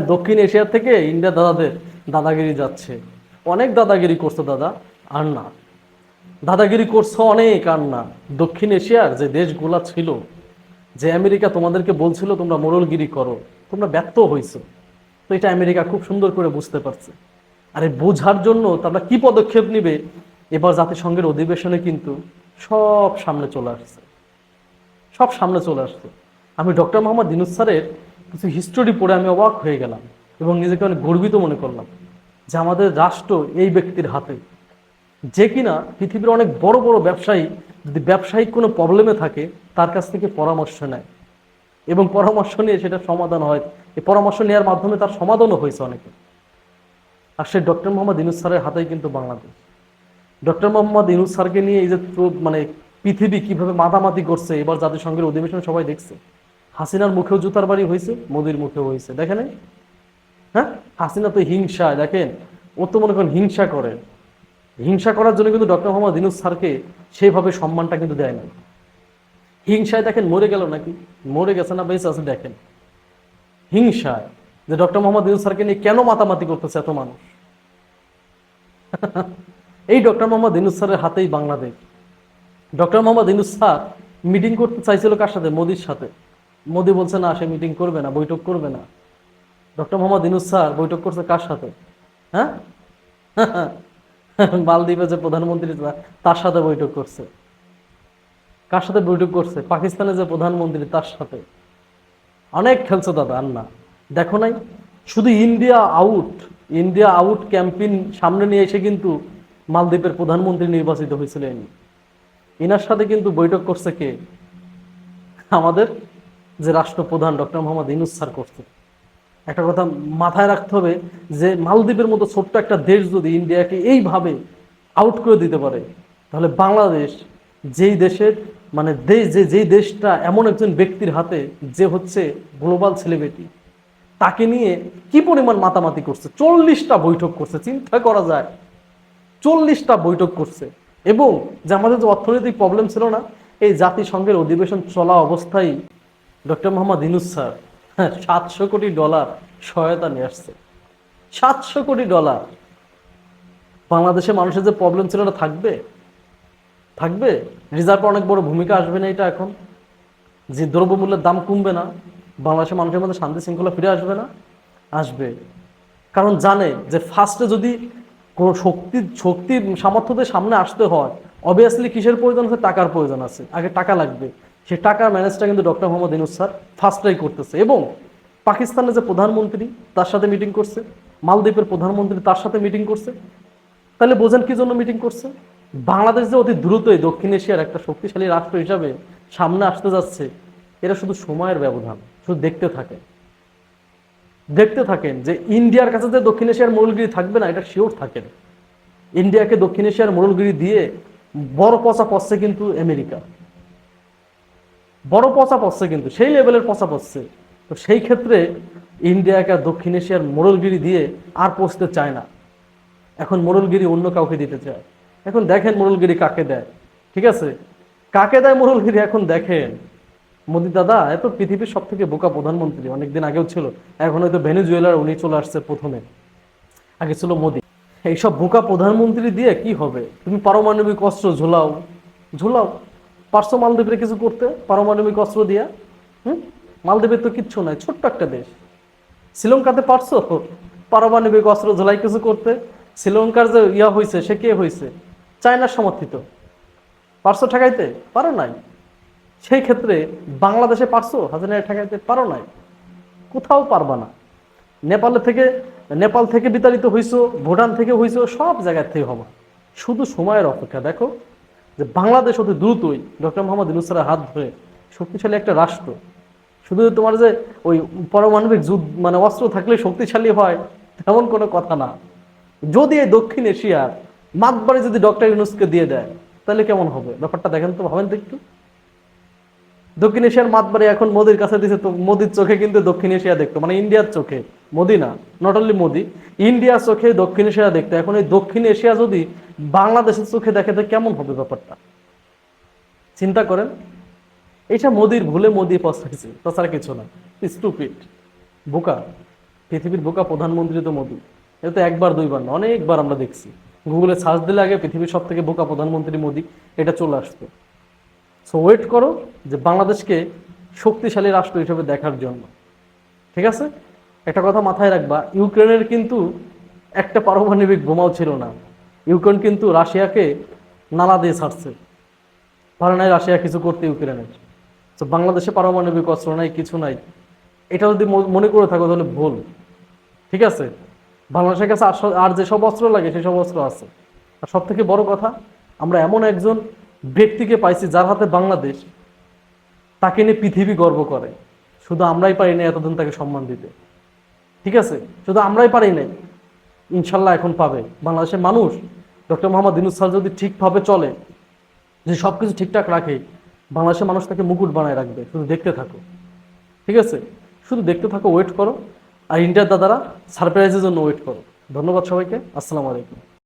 দক্ষিণ এশিয়া থেকে ইন্ডিয়া দাদাদের দাদাগিরি যাচ্ছে। অনেক দাদাগিরি করছে দাদা, আর না। দাদাগিরি করছে অনেক, আর না। দক্ষিণ এশিয়ার যে দেশগুলা ছিল, যে আমেরিকা তোমাদেরকে বলছিল, তোমরা মোড়লগিরি করো, তোমরা ব্যর্থ হয়েছো তো এটা আমেরিকা খুব সুন্দর করে বুঝতে পারছে। আর বোঝার জন্য তারা কি পদক্ষেপ নিবে? এবার জাতিসংঘের অধিবেশনে কিন্তু সব সামনে চলে আসছে। সব সামনে চলে আসছে। আমি ডক্টর মোহাম্মদ দিনুস স্যারের কিছু হিস্টোরি পড়ে আমি অবাক হয়ে গেলাম এবং নিজেকে অনেক গর্বিত মনে করলাম যে আমাদের রাষ্ট্র এই ব্যক্তির হাতে। যে কিনা পৃথিবীর অনেক বড় বড় ব্যবসায়ী যদি ব্যবসায়িক কোনো প্রবলেমে থাকে, তার কাছ থেকে পরামর্শ নেয়। এবং পরামর্শ নিয়ে সেটা সমাধান হয়। এই পরামর্শ নেওয়ার মাধ্যমে তার সমাধানও হয়েছে অনেকে। আর সে ডক্টর মোহাম্মদ ইনুস স্যারের হাতেই কিন্তু বাংলাদেশ। ডক্টর মোহাম্মদ ইনুস স্যারকে নিয়ে এই যে মানে পৃথিবী কীভাবে মাতামাতি করছে, এবার জাতিসংঘের অধিবেশন সবাই দেখছে। হাসিনার মুখেও জুতার বাড়ি হয়েছে, মোদির মুখেও হয়েছে। দেখেন হ্যাঁ? হাসিনা তো হিংসা দেখেন, ও তো মনে করেন হিংসা করে। হিংসা করার জন্য কিন্তু ডক্টর মোহাম্মদ ইনুস স্যারকে সেইভাবে সম্মানটা কিন্তু দেয় না হিংসায় দেখেন মরে গেল নাকি? মরে গেছে না বেঁচে আছে দেখেন। হিংসায় যে ডক্টর মোহাম্মদ ইউনুস স্যারকে নিয়ে কেন মাতামাতি করতেছে এত মানুষ? এই ডক্টর মোহাম্মদ ইউনুস স্যারের হাতেই Bangladesh. Doctor Mohammad Yunus sir meeting করতে চাইছিল কার সাথে? মোদির সাথে। মোদি বলছে, না, সে মিটিং করবে না, বৈঠক করবে না। ডক্টর মোহাম্মদ ইউনুস স্যার, বৈঠক করছে কার সাথে? হ্যাঁ? মালদ্বীপে যে প্রধানমন্ত্রী তার সাথে বৈঠক করছে। কার সাথে বৈঠক করছে? পাকিস্তানের যে প্রধানমন্ত্রী, তার সাথে। অনেক খেলছে দাদা আর না দেখো নাই, শুধু India out India out campaign সামনে নিয়ে এসে কিন্তু মালদ্বীপের প্রধানমন্ত্রী নির্বাচিত হয়েছিলেন। ইনার সাথে কিন্তু বৈঠক করছে কে? আমাদের যে রাষ্ট্রপ্রধান ডক্টর মোহাম্মদ ইনুস করছে। একটা কথা মাথায় রাখতে হবে যে মালদ্বীপের মতো ছোট্ট একটা দেশ যদি ইন্ডিয়াকে এইভাবে আউট করে দিতে পারে, তাহলে বাংলাদেশ যেই দেশের মানে দেশ যে, যেই দেশটা এমন একজন ব্যক্তির হাতে যে হচ্ছে গ্লোবাল সেলিব্রিটি তাকে নিয়ে কি পরিমাণ মাতামাতি করছে? চল্লিশটা বৈঠক করছে, চিন্তা করা যায়। চল্লিশটা বৈঠক করছে। এবং যে আমাদের যে অর্থনৈতিক প্রবলেম ছিল না, এই জাতিসংঘের অধিবেশন চলা অবস্থায় ডক্টর মোহাম্মদ ইনুস স্যার হ্যাঁ সাতশো কোটি ডলার সহায়তা নিয়ে আসছে। সাতশো কোটি ডলার। বাংলাদেশে মানুষের যে প্রবলেম ছিল না থাকবে? থাকবে? রিজার্ভে অনেক বড় ভূমিকা আসবে না এটা এখন? যে দ্রব্যমূল্যের দাম কমবে না, বাংলাদেশের মানুষের মধ্যে শান্তি শৃঙ্খলা ফিরে আসবে না? আসবে। কারণ জানে যে ফার্স্টে যদি কোনো শক্তি শক্তি সামর্থ্যদের সামনে আসতে হয় অবভিয়াসলি কিসের প্রয়োজন? আছে টাকার প্রয়োজন আছে। আগে টাকা লাগবে। সেই টাকার ম্যানেজটা কিন্তু ডক্টর মোহাম্মদ ইনুস স্যার ফার্স্টটাই করতেছে এবং পাকিস্তানের যে প্রধানমন্ত্রী তার সাথে মিটিং করছে, মালদ্বীপের প্রধানমন্ত্রী তার সাথে মিটিং করছে। তাহলে বোঝেন কি জন্য মিটিং করছে? বাংলাদেশ যে অতি দ্রুতই দক্ষিণ এশিয়ার একটা শক্তিশালী রাষ্ট্র হিসাবে সামনে আসতে যাচ্ছে এটা শুধু সময়ের ব্যবধান, শুধু দেখতে থাকে দেখতে থাকেন যে ইন্ডিয়ার কাছে যে দক্ষিণ এশিয়ার মোড়লগিরি থাকবে না, এটা শিওর থাকেন ইন্ডিয়াকে দক্ষিণ এশিয়ার মোড়লগিরি দিয়ে বড় পচা পড়ছে কিন্তু আমেরিকা। বড় পচা পড়ছে কিন্তু, সেই লেভেলের পচা পড়ছে তো সেই ক্ষেত্রে ইন্ডিয়াকে দক্ষিণ এশিয়ার মোড়লগিরি দিয়ে আর পৌঁছতে চায় না। এখন মোড়লগিরি অন্য কাউকে দিতে চায়। এখন দেখেন মোড়লগিরি কাকে দেয়, ঠিক আছে? কাকে দেয় মোড়লগিরি এখন দেখেন? মোদি দাদা এত পৃথিবীর সব থেকে বোকা প্রধানমন্ত্রী, অনেকদিন আগেও ছিল, এখন হয়তো ভেনেজুয়েলার উনি চলে আসছে প্রথমে। আগে ছিল মোদি। এইসব বোকা প্রধানমন্ত্রী দিয়ে কি হবে? তুমি পারমাণবিক অস্ত্র ঝোলাও ঝোলাও। পারছ মালদ্বীপের কিছু করতে, পারমাণবিক অস্ত্র দিয়া, হুম? মালদ্বীপের তো কিচ্ছু নাই, ছোট্ট একটা দেশ। শ্রীলঙ্কাতে পারছ পারমাণবিক অস্ত্র ঝোলাই কিছু করতে। শ্রীলঙ্কার যে ইয়া হয়েছে সে কে হয়েছে চায়নার সমর্থিত। পারছ ঠেকাইতে পারো নাই? সেই ক্ষেত্রে বাংলাদেশে পারছ হাজার ঠেকাইতে পারো নাই? কোথাও পারবা না। নেপালের থেকে, নেপাল থেকে বিতাড়িত হইছো, ভুটান থেকে হইছো, সব জায়গার থেকে হবা। শুধু সময়ের অপেক্ষা, দেখো। যে বাংলাদেশ অতি দ্রুতই ডক্টর মোহাম্মদ ইনুসারের হাত ধরে শক্তিশালী একটা রাষ্ট্র। শুধু তোমার যে ওই পারমাণবিক যুদ্ধ মানে অস্ত্র থাকলে শক্তিশালী হয়, তেমন কোনো কথা না। যদি এই দক্ষিণ এশিয়ার মাতবারে যদি ডক্টর ইউনুসকে দিয়ে দেয়, তাহলে কেমন হবে? ব্যাপারটা দেখেন তো, ভাবেন তো একটু। দক্ষিণ এশিয়ার মাতবাড়ি এখন মোদির কাছে দিছে তো মোদির চোখে কিন্তু দক্ষিণ এশিয়া দেখতো মানে ইন্ডিয়ার চোখে, মোদি না নট অনলি মোদি, ইন্ডিয়ার চোখে দক্ষিণ এশিয়া দেখতো। এখন এই দক্ষিণ এশিয়া যদি বাংলাদেশের চোখে দেখে, তো কেমন হবে ব্যাপারটা? চিন্তা করেন এইটা মোদির ভুলে মোদি পস্তাইছে তাছাড়া কিছু না। স্টুপিড বোকা, পৃথিবীর বোকা প্রধানমন্ত্রী তো মোদি। এটা তো একবার, দুইবার না, অনেকবার আমরা দেখছি। গুগলে সার্চ দিলে আগে পৃথিবীর সব থেকে বোকা প্রধানমন্ত্রী মোদি, এটা চলে আসতো। সো ওয়েট করো যে বাংলাদেশকে শক্তিশালী রাষ্ট্র হিসেবে দেখার জন্য। ঠিক আছে? একটা কথা মাথায় রাখবা, ইউক্রেনের কিন্তু একটা পারমাণবিক বোমাও ছিল না। ইউক্রেন কিন্তু রাশিয়াকে নালা দিয়ে ছাড়ছে। পারে নাই রাশিয়া কিছু করতে ইউক্রেনের। তো বাংলাদেশে পারমাণবিক অস্ত্র নাই, কিছু নাই। এটা যদি মনে করে থাকো তাহলে ভুল। ঠিক আছে? বাংলাদেশের কাছে আর যেসব অস্ত্র লাগে সেসব অস্ত্র আছে। আর সব থেকে বড় কথা, আমরা এমন একজন ব্যক্তিকে পাইছি যার হাতে বাংলাদেশ, তাকে নিয়ে পৃথিবী গর্ব করে। শুধু আমরাই পারি না এতদিন তাকে সম্মান দিতে। ঠিক আছে? শুধু আমরাই পারি নাই, ইনশাল্লাহ এখন পাবে। বাংলাদেশের মানুষ, ডক্টর মোহাম্মদ স্যার যদি ঠিকভাবে চলে, যে সব কিছু ঠিকঠাক রাখে, বাংলাদেশের মানুষ তাকে মুকুট বানায় রাখবে। শুধু দেখতে থাকো। ঠিক আছে? শুধু দেখতে থাকো ওয়েট করো। আর ইন্ডিয়ার দাদারা সারপ্রাইজের জন্য ওয়েট করো। ধন্যবাদ সবাইকে। আসসালামু আলাইকুম।